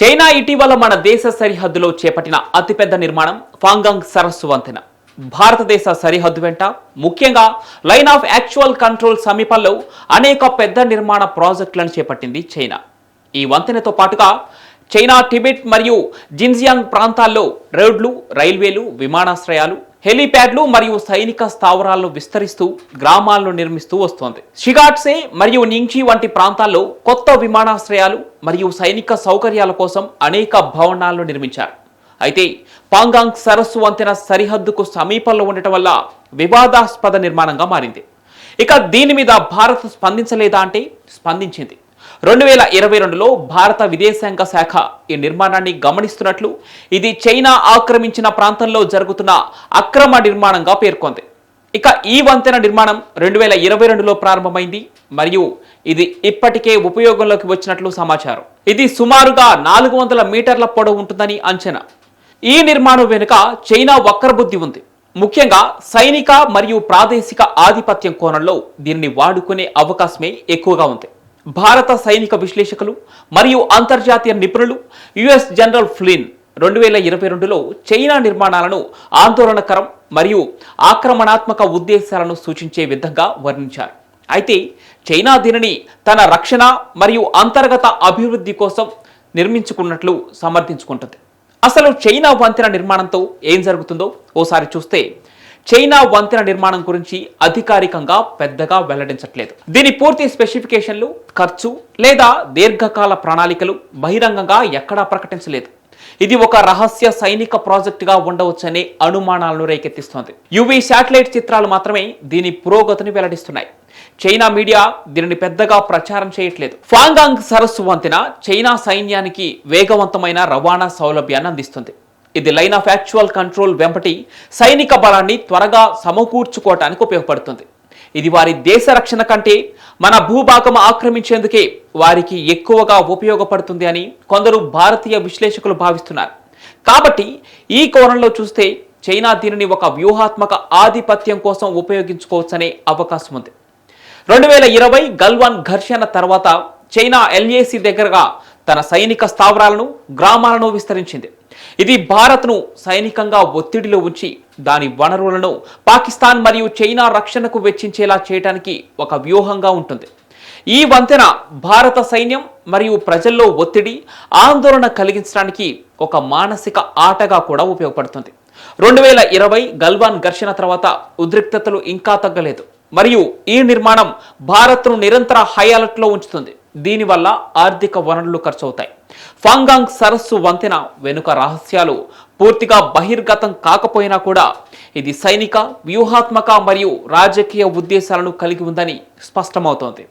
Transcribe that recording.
China ఇటీవల మన దేశ సరిహద్దులో చేపట్టిన అతిపెద్ద నిర్మాణం ఫాంగాంగ్ సరస్సు వంతెన. భారతదేశ సరిహద్దు వెంట ముఖ్యంగా లైన్ ఆఫ్ యాక్చువల్ కంట్రోల్ సమీపంలో అనేక పెద్ద నిర్మాణ ప్రాజెక్టులను చేపట్టింది చైనా. ఈ వంతెనతో పాటుగా చైనా టిబెట్ మరియు జిన్జియాంగ్ ప్రాంతాల్లో రోడ్లు రైల్వేలు విమానాశ్రయాలు హెలీప్యాడ్లు మరియు సైనిక స్థావరాలను విస్తరిస్తూ గ్రామాలను నిర్మిస్తూ వస్తోంది. షిగాట్సే మరియు నింగ్చి వంటి ప్రాంతాల్లో కొత్త విమానాశ్రయాలు మరియు సైనిక సౌకర్యాల కోసం అనేక భవనాలను నిర్మించారు. అయితే పాంగాంగ్ సరస్సు వంతెన సరిహద్దుకు సమీపంలో ఉండటం వల్ల వివాదాస్పద నిర్మాణంగా మారింది. ఇక దీని మీద భారత్ స్పందించలేదా అంటే స్పందించింది. రెండు వేల ఇరవై రెండులో భారత విదేశాంగ శాఖ ఈ నిర్మాణాన్ని గమనిస్తున్నట్లు ఇది చైనా ఆక్రమించిన ప్రాంతంలో జరుగుతున్న అక్రమ నిర్మాణంగా పేర్కొంది. ఇక ఈ వంతెన నిర్మాణం రెండు వేల ఇరవై రెండులో ప్రారంభమైంది మరియు ఇది ఇప్పటికే ఉపయోగంలోకి వచ్చినట్లు సమాచారం. ఇది సుమారుగా నాలుగు వందల మీటర్ల పొడవు ఉంటుందని అంచనా. ఈ నిర్మాణం వెనుక చైనా వక్రబుద్ధి ఉంది. ముఖ్యంగా సైనిక మరియు ప్రాదేశిక ఆధిపత్యం కోణంలో దీన్ని వాడుకునే అవకాశమే ఎక్కువగా ఉంది. భారత సైనిక విశ్లేషకులు మరియు అంతర్జాతీయ నిపుణులు యుఎస్ జనరల్ ఫ్లిన్ రెండు వేల ఇరవై రెండులో చైనా నిర్మాణాలను ఆందోళనకరం మరియు ఆక్రమణాత్మక ఉద్దేశాలను సూచించే విధంగా వర్ణించారు. అయితే చైనా దీనిని తన రక్షణ మరియు అంతర్గత అభివృద్ధి కోసం నిర్మించుకున్నట్లు సమర్థించుకుంటుంది. అసలు చైనా వంతెన నిర్మాణంతో ఏం జరుగుతుందో ఓసారి చూస్తే చైనా వంతెన నిర్మాణం గురించి అధికారికంగా పెద్దగా వెల్లడించట్లేదు. దీని పూర్తి స్పెసిఫికేషన్లు ఖర్చు లేదా దీర్ఘకాల ప్రణాళికలు బహిరంగంగా ఎక్కడా ప్రకటించలేదు. ఇది ఒక రహస్య సైనిక ప్రాజెక్టుగా ఉండవచ్చనే అనుమానాలను రేకెత్తిస్తోంది. యువి శాటిలైట్ చిత్రాలు మాత్రమే దీని పురోగతిని వెల్లడిస్తున్నాయి. చైనా మీడియా దీనిని పెద్దగా ప్రచారం చేయట్లేదు. ఫాంగాంగ్ సరస్సు వంతెన చైనా సైన్యానికి వేగవంతమైన రవాణా సౌలభ్యాన్ని అందిస్తుంది. ఇది లైన్ ఆఫ్ యాక్చువల్ కంట్రోల్ వెంపటి సైనిక బలాన్ని త్వరగా సమకూర్చుకోవటానికి ఉపయోగపడుతుంది. ఇది వారి దేశ రక్షణ కంటే మన భూభాగం ఆక్రమించేందుకే వారికి ఎక్కువగా ఉపయోగపడుతుంది అని కొందరు భారతీయ విశ్లేషకులు భావిస్తున్నారు. కాబట్టి ఈ కోణంలో చూస్తే చైనా దీనిని ఒక వ్యూహాత్మక ఆధిపత్యం కోసం ఉపయోగించుకోవచ్చనే అవకాశం ఉంది. రెండు వేల ఇరవై గల్వాన్ ఘర్షణ తర్వాత చైనా ఎల్ఏసి దగ్గరగా తన సైనిక స్థావరాలను గ్రామాలను విస్తరించింది. ఇది భారత్ను సైనికంగా ఒత్తిడిలో ఉంచి దాని వనరులను పాకిస్తాన్ మరియు చైనా రక్షణకు వెచ్చించేలా చేయడానికి ఒక వ్యూహంగా ఉంటుంది. ఈ వంతెన భారత సైన్యం మరియు ప్రజల్లో ఒత్తిడి ఆందోళన కలిగించడానికి ఒక మానసిక ఆటగా కూడా ఉపయోగపడుతుంది. రెండు వేల ఇరవై గల్వాన్ ఘర్షణ తర్వాత ఉద్రిక్తతలు ఇంకా తగ్గలేదు. మరియు ఈ నిర్మాణం భారత్ను నిరంతర హై అలర్ట్లో ఉంచుతుంది. దీనివల్ల ఆర్థిక వనరులు ఖర్చవుతాయి. ఫాంగాంగ్ సరస్సు వంతెన వెనుక రహస్యాలు. పూర్తిగా బహిర్గతం కాకపోయినా కూడా ఇది సైనిక వ్యూహాత్మక మరియు రాజకీయ ఉద్దేశాలను కలిగి ఉందని స్పష్టమవుతోంది.